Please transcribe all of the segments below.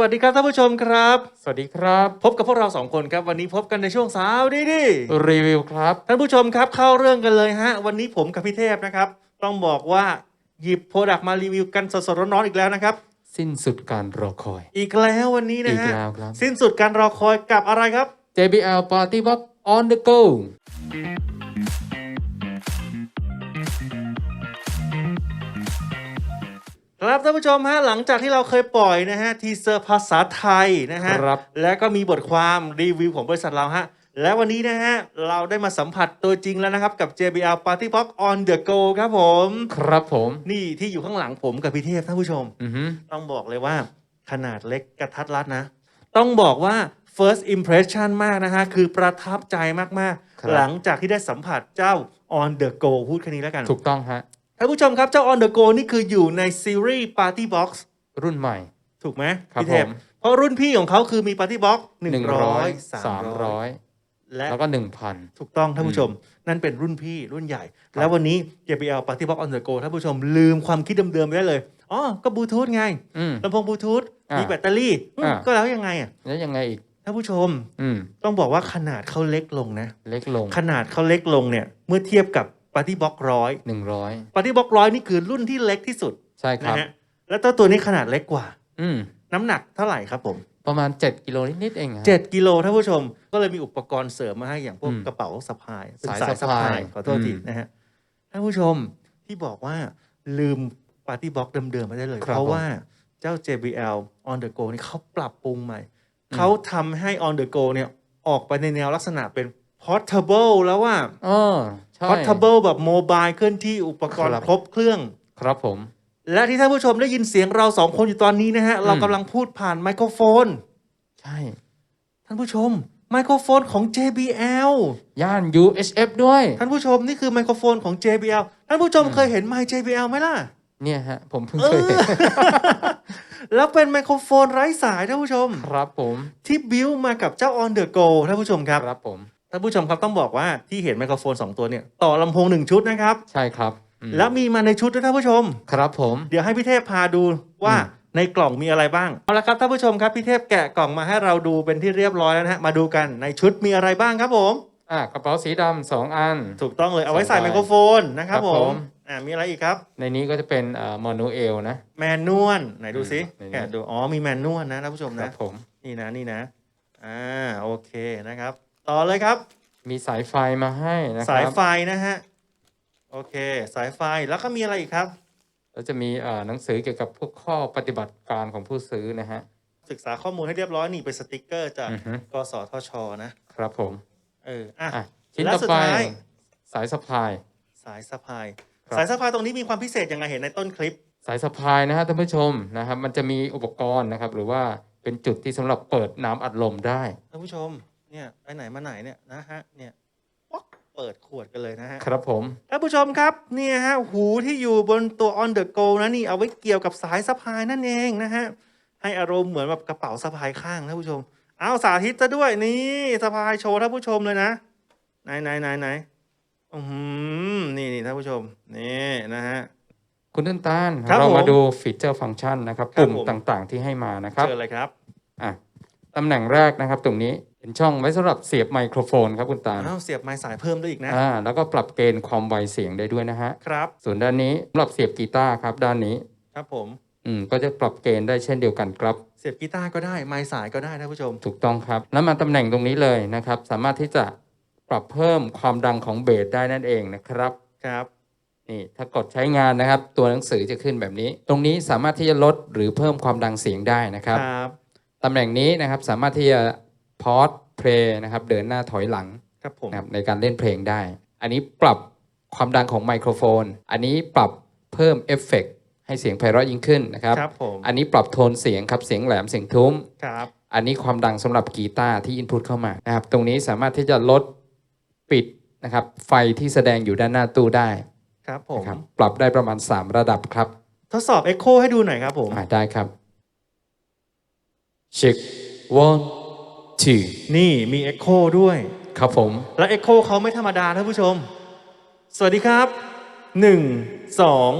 วัสดีครับท่านผู้ชมครับ สวัสดีครับ พบกับพวกเราสองคนครับวันนี้พบกันในช่วงสาวดีดีรีวิวครับ ท่านผู้ชมครับเข้าเรื่องกันเลยฮะ วันนี้ผมกับพี่เทพนะครับ ต้องบอกว่าหยิบโปรดักต์มารีวิวกันสดๆร้อนๆอีกแล้วนะครับ สิ้นสุดการรอคอย อีกแล้ววันนี้นะอีกฮะแล้วครับสิ้นสุดการรอคอยกับอะไรครับ JBL Party Box on the go ครับท่านผู้ชมฮะหลังจากที่เราเคยปล่อยนะฮะทีเซอร์ภาษาไทยนะฮะครับ และก็มีบทความรีวิวของบริษัทเราฮะและวันนี้นะฮะ เราได้มาสัมผัสตัวจริงแล้วนะครับ กับ JBL Party Box on the go ครับผม ครับผม นี่ที่อยู่ข้างหลังผมกับพี่เทพท่านผู้ชม อือฮึต้องบอกเลยว่าขนาดเล็กกระทัดรัดนะ ต้องบอกว่า first impression มากนะฮะ คือประทับใจมาก ๆ หลังจากที่ได้สัมผัสเจ้า on the go พูดแค่นี้แล้วกัน ถูกต้องฮะ ท่านผู้ชมครับเจ้า on the go นี่คืออยู่ในซีรีส์ party box รุ่นใหม่ ถูกไหมครับพี่เทพผม เพราะรุ่นพี่ของเขาคือมี party box 100 100 300 300 และ แล้วก็1,000ถูกต้องท่านผู้ชม นั่นเป็นรุ่นพี่รุ่นใหญ่แล้ววันนี้ JBL Party Box on the go ท่านผู้ชมลืมความคิดเดิมๆไปได้เลยอ๋อก็บลูทูธไงอืมลำโพงบลูทูธอ่ามีมีแบตเตอรี่อืมอ่า ก็แล้วยังไงอะแล้วยังไงอีก ท่านผู้ชมอืม ต้องบอกว่าขนาดเขาเล็กลงนะ เล็กลง ขนาดเขาเล็กลงเนี่ย เมื่อเทียบกับ Party Box ร้อย100 Party Box ร้อยนี่คือรุ่นที่เล็กที่สุดใช่คนะรับฮะแล้วเจ้าตัวนี้ขนาดเล็กกว่า อืมน้ำหนักเท่าไหร่ครับผม ประมาณ 7 กิโลนิดๆเองฮะ7 กิโลท่านผู้ชมก็เลยมีอุปกรณ์เสริมมาให้อย่างพวกอืมกระเป๋าสะพายเป็นสายสายสะสะพาพายยขอโทษทีอืมนะฮะท่านผู้ชมที่บอกว่าลืม Party Box เดิมๆไม่ได้เลย ครับเพราะว่าเจ้า JBL On the Go นี่เขาปรับปรุงใหม่ อืม เขาทำให้ On the Go เนี่ยออกไปในแนวลักษณะเป็น Portable แล้วว่า อ๋อใช่ Portable แบบโมบายเคลื่อนที่อุปกรณ์ครับ ครบเครื่อง ครับผม และที่ท่านผู้ชมได้ยินเสียงเราสองคนอยู่ตอนนี้นะฮะ เรากำลังพูดผ่านไมโครโฟน ใช่ ท่านผู้ชม ไมโครโฟนของ JBL ย่าน UHF ด้วย ท่านผู้ชมนี่คือไมโครโฟนของ JBL ท่านผู้ชมเคยเห็นไมค์ JBL ไหมล่ะ เนี่ยฮะ ผมเพิ่งเอเคยอเห็นแล้วเป็นไมโครโฟนไร้สายท่านผู้ชม ครับผม ที่บิวมากับเจ้า On the Go ท่านผู้ชมครับ ครับผม ท่านผู้ชมครับต้องบอกว่าที่เห็นไมโครโฟน 2 ตัวเนี่ยต่อลำโพง 1 ชุดนะครับ ใช่ครับอืมแล้วมีมาในชุดด้วยท่านผู้ชม ครับผม เดี๋ยวให้พี่เทพพาดูว่าอืม ในกล่องมีอะไรบ้างเอาละครับท่านผู้ชมครับพี่เทพแกะกล่องมาให้เราดูเป็นที่เรียบร้อยแล้วนะฮะมาดูกันในชุดมีอะไรบ้างครับผม อะกระเป๋าสีดำสองอัน ถูกต้องเลยเอาไว้ใส่สองใบไมโครโฟนนะครับครับผผม มอ่ามีอะไรอีกครับ ในนี้ก็จะเป็นเอ่อมอนูเอลนะ แมนนวลไหนดูซิอืม แกะดูอ๋อมีแมนนวลนะท่านผู้ชมครันะบผม นี่นะนี่นะอ่าโอเคนะครับ ต่อเลยครับ มีสายไฟมาให้นะคสายรับไฟนะฮะ โอเค สายไฟแล้วก็มีอะไรอีกครับ แล้วจะมีเอ่อหนังสือเกี่ยวกับพวกข้อปฏิบัติการของผู้ซื้อนะฮะ ศึกษาข้อมูลให้เรียบร้อยนี่เป็นสติกเกอร์จากอือฮึ กสทชนะครับผมเอออะ อะชิ้นและต่อสุดไปท้าย สายสะพาย สายสะพาย ครับ สายสะพายตรงนี้มีความพิเศษยังไงเห็นในต้นคลิป สายสะพายนะฮะท่านผู้ชมนะครับ มันจะมีอุปกรณ์นะครับ หรือว่าเป็นจุดที่สำหรับเปิดน้ำอัดลมได้ ท่านผู้ชม เนี่ยไปไหนมาไหนเนี่ยนะฮะเนี่ยป๊อกเปิดขวดกันเลยนะฮะครับผมท่านผู้ชมครับเนี่ยฮะหูที่อยู่บนตัว on the go นะนี่เอาไว้เกี่ยวกับสายสะพายนั่นเองนะฮะให้อารมณ์เหมือนแบบกระเป๋าสะพายข้างท่านผู้ชมเอาสาธิตซะด้วยนี่สะพายโชว์ท่านผู้ชมเลยนะไหนไหนไหนไหนอือหือนี่นี่ท่านผู้ชมนี่นะฮะคุณต้นตาลครับเราผมมาดูฟีเจอร์ฟังก์ชันนะครับครับปุ่มผมต่างๆที่ให้มานะครับเชิญเลยครับอะตำแหน่งแรกนะครับ ตรงนี้ เป็นช่องไว้สำหรับเสียบไมโครโฟนครับคุณตาลอ้าวเสียบไม้สายเพิ่มได้อีกนะ อ่าแล้วก็ปรับเกณฑ์ความไวเสียงได้ด้วยนะฮะ ครับ ส่วนด้านนี้สำหรับเสียบกีตาร์ครับด้านนี้ ครับผม อืมก็จะปรับเกณฑ์ได้เช่นเดียวกันครับ เสียบกีตาร์ก็ได้ ไม้สายก็ได้ท่านผู้ชม ถูกต้องครับ แล้วมาตำแหน่งตรงนี้เลยนะครับ สามารถที่จะปรับเพิ่มความดังของเบสได้นั่นเองนะครับ ครับ นี่ถ้ากดใช้งานนะครับ ตัวหนังสือจะขึ้นแบบนี้ ตรงนี้สามารถที่จะลดหรือเพิ่มความดังเสียงได้นะครับ ครับ ตำแหน่งนี้นะครับสามารถที่จะ พอสเพลย์นะครับเดินหน้าถอยหลังครับผมนะครับในการเล่นเพลงได้ อันนี้ปรับความดังของไมโครโฟน อันนี้ปรับเพิ่มเอฟเฟกต์ให้เสียงไพเราะยิ่งขึ้นนะครับ ครับผม อันนี้ปรับโทนเสียงครับเสียงแหลมเสียงทุ้ม ครับ อันนี้ความดังสำหรับกีตาร์ที่อินพุตเข้ามานะครับ ตรงนี้สามารถที่จะลดปิดนะครับ ไฟที่แสดงอยู่ด้านหน้าตู้ได้ ครับผมนะครับปรับได้ประมาณ 3 ระดับครับ ทดสอบ Echo ให้ดูหน่อยครับผมอ่าได้ครับเช็ค one two นี่มี Echo ด้วย ครับผม และ Echo เขาไม่ธรรมดาท่านผู้ชม สวัสดีครับหนึ่งสอง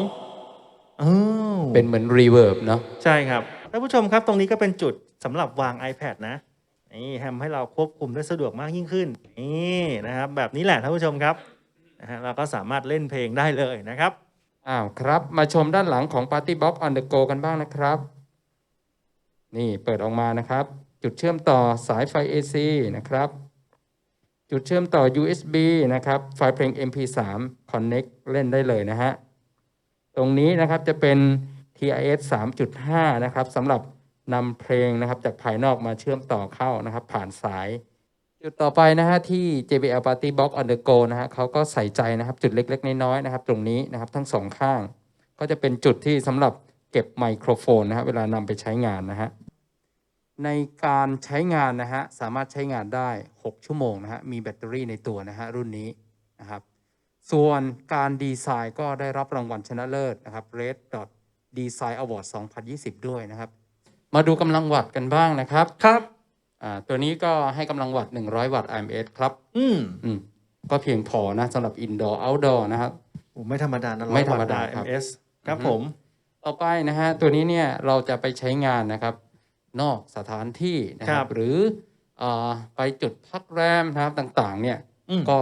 อ้าวเป็นเหมือนรีเวิร์บเนาะใช่ครับท่านผู้ชมครับตรงนี้ก็เป็นจุดสำหรับวาง iPad นะนี่ทำให้เราควบคุมได้สะดวกมากยิ่งขึ้นนี่นะครับ แบบนี้แหละท่านผู้ชมครับนะฮะเราก็สามารถเล่นเพลงได้เลยนะครับ อ้าวครับ มาชมด้านหลังของ Party Box on the go กันบ้างนะครับ นี่เปิดออกมานะครับ จุดเชื่อมต่อสายไฟ AC นะครับ จุดเชื่อมต่อ USB นะครับ ไฟล์เพลง MP3 Connect เล่นได้เลยนะฮะ ตรงนี้นะครับจะเป็น TIS 3.5 นะครับสำหรับนำเพลงนะครับจากภายนอกมาเชื่อมต่อเข้านะครับ ผ่านสาย จุดต่อไปนะฮะที่ JBL Party Box on the go นะฮะเขาก็ใส่ใจนะครับจุดเล็ก ๆ น้อยๆนะครับ ตรงนี้นะครับทั้งสองข้าง ก็จะเป็นจุดที่สำหรับเก็บไมโครโฟนนะฮะเวลานำไปใช้งานนะฮะ ในการใช้งานนะฮะสามารถใช้งานได้ 6 ชั่วโมงนะฮะมีแบตเตอรี่ในตัวนะฮะรุ่นนี้นะครับส่วนการดีไซน์ก็ได้รับรางวัลชนะเลิศนะครับ Red Dot Design Award 2020 ด้วยนะครับ มาดูกำลังวัตต์กันบ้างนะครับครับอ่าตัวนี้ก็ให้กำลังวัตต์100 วัตต์ IMS ครับ อืมอืมก็เพียงพอนะสำหรับ indoor outdoor นะครับโอ้ไม่ธรรมดานะไม่ธรรมดา100ครับ MS ครับอือฮึผม ต่อไปนะฮะตัวนี้เนี่ยเราจะไปใช้งานนะครับ นอกสถานที่นะคครัรับบหรืออาไปจุดพักแรมนะครับต่างๆ เนี่ยอืมก็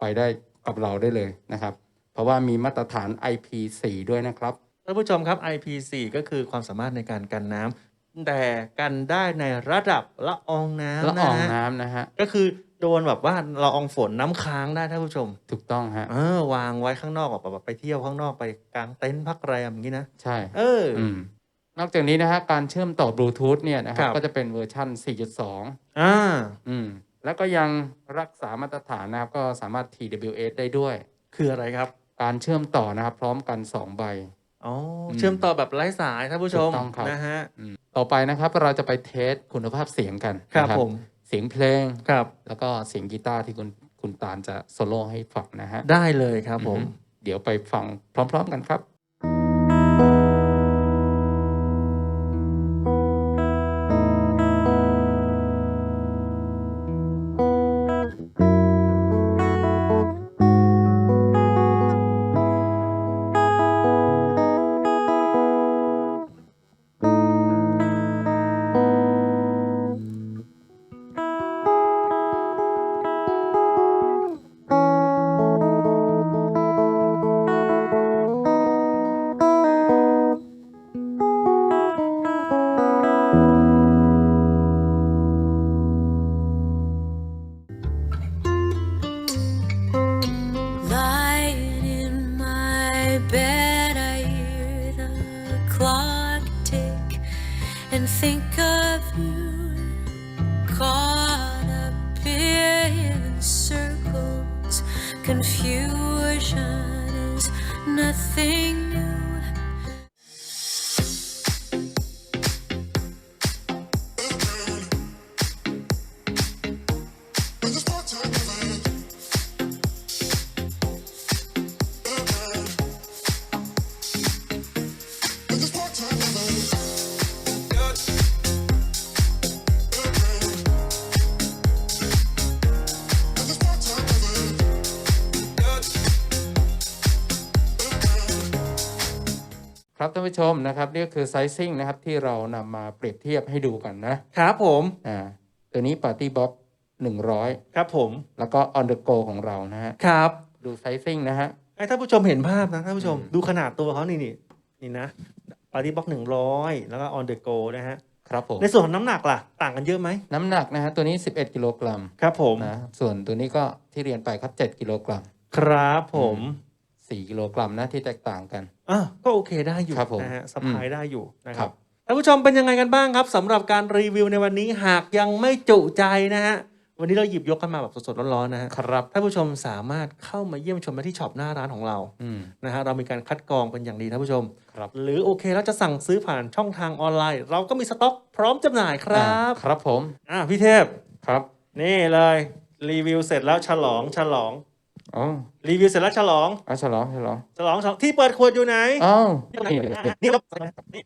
ไปได้กับเราได้เลยนะครับ เพราะว่ามีมาตรฐาน IP4 ด้วยนะครับท่านผู้ชมครับ IP4 ก็คือความสามารถในการกันน้ำแต่กันได้ในระดับละอองน้ำละอนะองฮะน้ำนะฮะก็คือโดนแบบว่าละอองฝนน้ำค้างได้ท่านผู้ชม ถูกต้องฮะเออวางไว้ข้างนอกแบบไปเที่ยวข้างนอกไปกางเต็นท์พักแรมอย่างนี้นะใช่ เออออืม นอกจากนี้นะฮะการเชื่อมต่อบลูทูธเนี่ยนะครัครับบก็จะเป็นเวอร์ชัน4.2 อ่า อืมแล้วก็ยังรักษามาตรฐานนะครับก็สามารถ TWS ได้ด้วย คืออะไรครับ การเชื่อมต่อนะครับ พร้อมกัน 2 ใบ อ๋ออมเชื่อมต่อแบบไร้สายท่านผู้ชมถูกต้องครับ นะฮะอืมต่อไปนะครับเราจะไปเทสคุณภาพเสียงกันครับนะผม เสียงเพลง ครับ แล้วก็เสียงกีตาร์ที่คุณคุณตาลจะโซโล่ให้ฟังนะฮะได้เลยครับผมอือฮึเดี๋ยวไปฟังพร้อม ๆ กันครับ ครับท่านผู้ชมนะครับนี่ก็คือไซซิ่งนะครับที่เรานำมาเปรียบเทียบให้ดูกันนะครับผมอ่าตัวนี้ Party Box 100 ครับผม แล้วก็ On the go ของเรานะฮะครับดูไซซิ่งนะฮะให้ท่านผู้ชมเห็นภาพนะท่านผู้ชมอืมดูขนาดตัวเขานี่นี่นี่นะปาร์ตี้บ็อกหนึ่งร้อยแล้วก็ on the go นะฮะครับผมในส่วนของน้ำหนักล่ะ ต่างกันเยอะไหมน้ำหนักนะฮะตัวนี้ 11 กิโลกรัมครับผมนะส่วนตัวนี้ก็ที่เรียนไปครับ 7 กิโลกรัมครับผม 4กิโลกรัมนะที่แตกต่างกัน อะก็โอเคได้อยู่ครับผมนะฮะสบายได้อยู่นะคครัรับบท่านผู้ชมเป็นยังไงกันบ้างครับสำหรับการรีวิวในวันนี้หากยังไม่จุใจนะฮะวันนี้เราหยิบยกกันมาแบบสดๆร้อนๆนะฮะครับท่านผู้ชมสามารถเข้ามาเยี่ยมชมได้ที่ช็อปหน้าร้านของเราอืม นะฮะเรามีการคัดกรองเป็นอย่างดีท่านผู้ชม ครับ หรือโอเคแล้วจะสั่งซื้อผ่านช่องทางออนไลน์ เราก็มีสต็อกพร้อมจำหน่ายครับอ่าครับผมอะพี่เทพ ครับ นี่เลยรีวิวเสร็จแล้วฉลองฉลอง อ๋อรีวิวเสร็จแล้วฉลองเอาฉลองฉลองฉลองฉลองที่เปิดขวดอยู่ไหนอ้าวนี่นี่นี่ครับนี่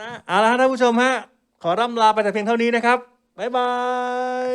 นะเอาละฮะท่านผู้ชมฮะ ขอร่ำลาไปแต่เพียงเท่านี้นะครับ บ๊ายบาย